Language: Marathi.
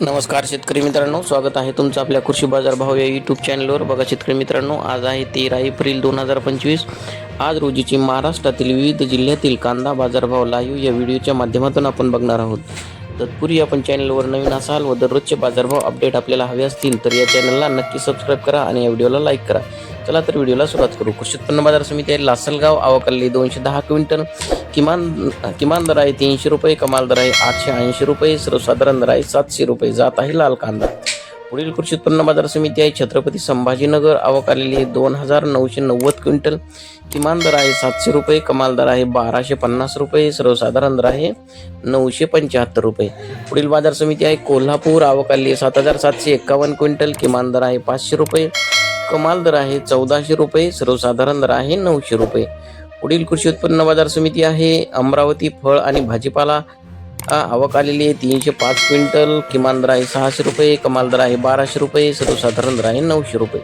नमस्कार शेतकरी मित्रांनो स्वागत आहे तुमचं आपल्या कृषी बाजार भाव या यूट्यूब चॅनलवर बघा शेतकरी मित्रांनो आज आहे तेरा एप्रिल दोन हजार पंचवीस. आज रोजीची महाराष्ट्रातील विविध जिल्ह्यातील कांदा बाजारभाव लाईव्ह या व्हिडिओच्या माध्यमातून आपण बघणार आहोत. तत्पूर्वी आपण चॅनलवर नवीन असाल व दररोजचे बाजारभाव अपडेट आपल्याला हवे असतील तर या चॅनलला नक्की सबस्क्राईब करा आणि या व्हिडिओला लाईक करा. चला तर व्हिडिओला सुरुवात करू. कृषी उत्पन्न बाजार समिती आहे लासलगाव आवकाली दोनशे दहा क्विंटल किमान किमान दर आहे तीनशे रुपये कमाल दर आहे आठशे ऐंशी रुपये सर्वसाधारण दर आहे सातशे रुपये. जात आहे लाल कांदा. पुढील कृषी उत्पन्न बाजार समिती आहे. छत्रपती संभाजीनगर आवक आलेली आहे दोन हजार नऊशे नव्वद क्विंटल. किमान दर आहे सातशे रुपये कमाल दर आहे बाराशे पन्नास रुपये सर्वसाधारण दर आहे नऊशे पंच्याहत्तर रुपये. पुढील बाजार समिती आहे कोल्हापूर आवक आलेली आहे सात हजार सातशे एक्कावन्न क्विंटल. किमान दर आहे पाचशे रुपये कमाल दर आहे चौदाशे रुपये सर्वसाधारण दर आहे नऊशे रुपये. पुढील कृषी उत्पन्न बाजार समिती आहे अमरावती फळ आणि भाजीपाला. आवक आलेली आहे तीनशे पाच क्विंटल. किमान दर आहे सहाशे रुपये कमाल दर आहे बाराशे रुपये सर्वसाधारण दर आहे नऊशे रुपये.